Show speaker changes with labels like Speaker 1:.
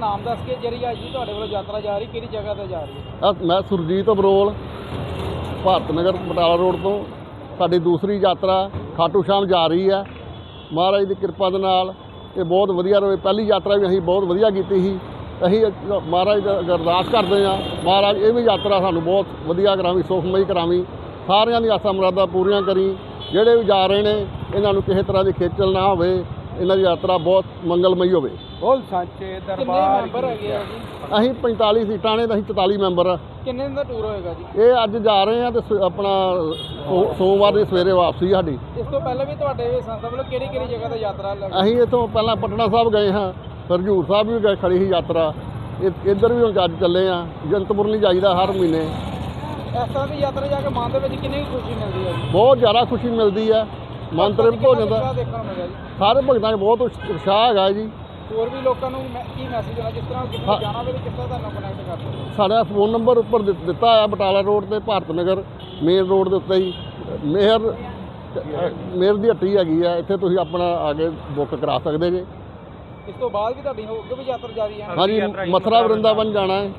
Speaker 1: ਨਾਮ ਦੱਸ ਕੇ ਜਿਹੜੀ ਅੱਜ ਦੀ ਤੁਹਾਡੇ ਵੱਲੋਂ ਯਾਤਰਾ ਜਾ ਰਹੀ, ਕਿਹੜੀ ਜਗ੍ਹਾ ਤੇ ਜਾ ਰਹੀ ਹੈ?
Speaker 2: ਅਹ ਮੈਂ ਸੁਰਜੀਤ ਅਬਰੋਲ, ਭਾਰਤ ਨਗਰ, ਬਟਾਲਾ ਰੋਡ ਤੋਂ। ਸਾਡੀ ਦੂਸਰੀ ਯਾਤਰਾ ਖਾਟੂ ਸ਼ਾਮ ਜਾ ਰਹੀ ਹੈ। ਮਹਾਰਾਜ ਦੀ ਕਿਰਪਾ ਦੇ ਨਾਲ ਇਹ ਬਹੁਤ ਵਧੀਆ ਰਹੇ ਪਹਿਲੀ ਯਾਤਰਾ ਵੀ ਅਸੀਂ ਬਹੁਤ ਵਧੀਆ ਕੀਤੀ ਸੀ। ਅਸੀਂ ਮਹਾਰਾਜ ਦਾ ਅਰਦਾਸ ਕਰਦੇ ਹਾਂ। ਮਹਾਰਾਜ, ਇਹ ਵੀ ਯਾਤਰਾ ਸਾਨੂੰ ਬਹੁਤ ਵਧੀਆ ਕਰਾਵੀ, ਸੁਖਮਈ ਕਰਾਵੀ। ਸਾਰਿਆਂ ਦੀ ਆਸਾਂ ਮੁਰਾਦਾਂ ਪੂਰੀਆਂ ਕਰੀ। ਜਿਹੜੇ ਵੀ ਜਾ ਰਹੇ ਨੇ, ਇਹਨਾਂ ਨੂੰ ਕਿਸੇ ਤਰ੍ਹਾਂ ਦੀ ਖੇਚਲ ਨਾ ਹੋਵੇ। ਇਹਨਾਂ ਦੀ ਯਾਤਰਾ ਬਹੁਤ ਮੰਗਲਮਈ ਹੋਵੇ।
Speaker 3: ਬੋਲ ਸਾਚੇ ਦਰਬਾਰ
Speaker 1: ਮੈਂਬਰ ਹੈਗੇ ਆ ਜੀ?
Speaker 2: ਅਸੀਂ 45 ਸੀਟਾਂ ਨੇ ਤੇ ਅਸੀਂ 44 ਮੈਂਬਰ ਆ।
Speaker 1: ਕਿੰਨੇ ਦਿਨ ਦਾ ਟੂਰ ਹੋਏਗਾ ਜੀ?
Speaker 2: ਇਹ ਅੱਜ ਜਾ ਰਹੇ ਆ ਤੇ ਸ- ਆਪਣਾ ਸੋ- ਸੋਮਵਾਰ ਦੀ ਸਵੇਰੇ ਵਾਪਸੀ ਸਾਡੀ।
Speaker 1: ਇਸ ਤੋਂ ਪਹਿਲਾਂ ਵੀ ਤੁਹਾਡੇ ਸੰਸਥਾ ਵੱਲੋਂ ਕਿਹੜੀ ਕਿਹੜੀ ਜਗ੍ਹਾ ਤੇ ਯਾਤਰਾ ਲੱਗ?
Speaker 2: ਅਸੀਂ ਇੱਥੋਂ ਪਹਿਲਾਂ ਪਟਨਾ ਸਾਹਿਬ ਗਏ ਹਾਂ ਫਿਰ ਹਜ਼ੂਰ ਸਾਹਿਬ ਵੀ ਗਏ ਖੜੀ ਸੀ ਯਾਤਰਾ। ਇ- ਇੱਧਰ ਵੀ ਹੁਣ ਅੱਜ ਚੱਲੇ ਆ ਜੰਤਪੁਰ ਨਹੀਂ ਜਾਈਦਾ ਹਰ ਮਹੀਨੇ।
Speaker 1: ਇਸ ਤਰ੍ਹਾਂ ਦੀ ਯਾਤਰਾ ਜਾ ਕੇ ਮਨ ਦੇ ਵਿੱਚ ਕਿੰਨੀ ਕੁ ਖੁਸ਼ੀ ਮਿਲਦੀ ਹੈ ਜੀ?
Speaker 2: ਬਹੁਤ ਜ਼ਿਆਦਾ ਖੁਸ਼ੀ ਮਿਲਦੀ ਹੈ। ਮਨ ਤ੍ਰਿਪਤ ਹੋ ਜਾਂਦਾ।
Speaker 1: ਉਤਸ਼ਾਹ ਦੇਖਣ ਨੂੰ ਮਿਲਿਆ ਜੀ।
Speaker 2: ਸਾਰੇ ਭਗਤਾਂ 'ਚ ਬਹੁਤ ਉਤਸ਼- ਉਤਸ਼ਾਹ ਹੈਗਾ ਜੀ।
Speaker 1: ਹੋਰ ਵੀ ਲੋਕਾਂ ਨੂੰ ਮੈਂ- ਕੀ ਮੈਸੇਜ ਦੇਣਾ ਜਿਸ ਤਰ੍ਹਾਂ
Speaker 2: ਹਾਂ।
Speaker 1: ਜਾਣਾ ਤਾਂ ਕਿਸ ਤਰ੍ਹਾਂ ਤੁਹਾਨੂੰ ਕਨੈਕਟ ਕਰ ਸਕਦੇ
Speaker 2: ਸਾਡਾ ਫੋਨ ਨੰਬਰ ਉੱਪਰ ਦਿੱ- ਦਿੱਤਾ ਆ ਬਟਾਲਾ ਰੋਡ ਤੇ ਭਾਰਤ ਨਗਰ ਮੇਨ ਰੋਡ ਦੇ ਉੱਤੇ ਹੀ ਮੇਹਰ ਮੇਹਰ ਦੀ ਹੱਟੀ ਹੈਗੀ ਆ ਇੱਥੇ ਤੁਸੀਂ ਆਪਣਾ ਆ ਕੇ ਬੁੱਕ ਕਰਾ ਸਕਦੇ ਜੇ।
Speaker 1: ਇਸ ਤੋਂ ਬਾਅਦ ਵੀ ਤੁਹਾਡੀ ਹੋਰ ਅੱਗੇ ਵੀ ਯਾਤਰਾ ਜਾਰੀ ਹੈ।
Speaker 2: ਹਾਂਜੀ ਮਥੁਰਾ ਵਰਿੰਦਾਵਨ ਜਾਣਾ ਹੈ।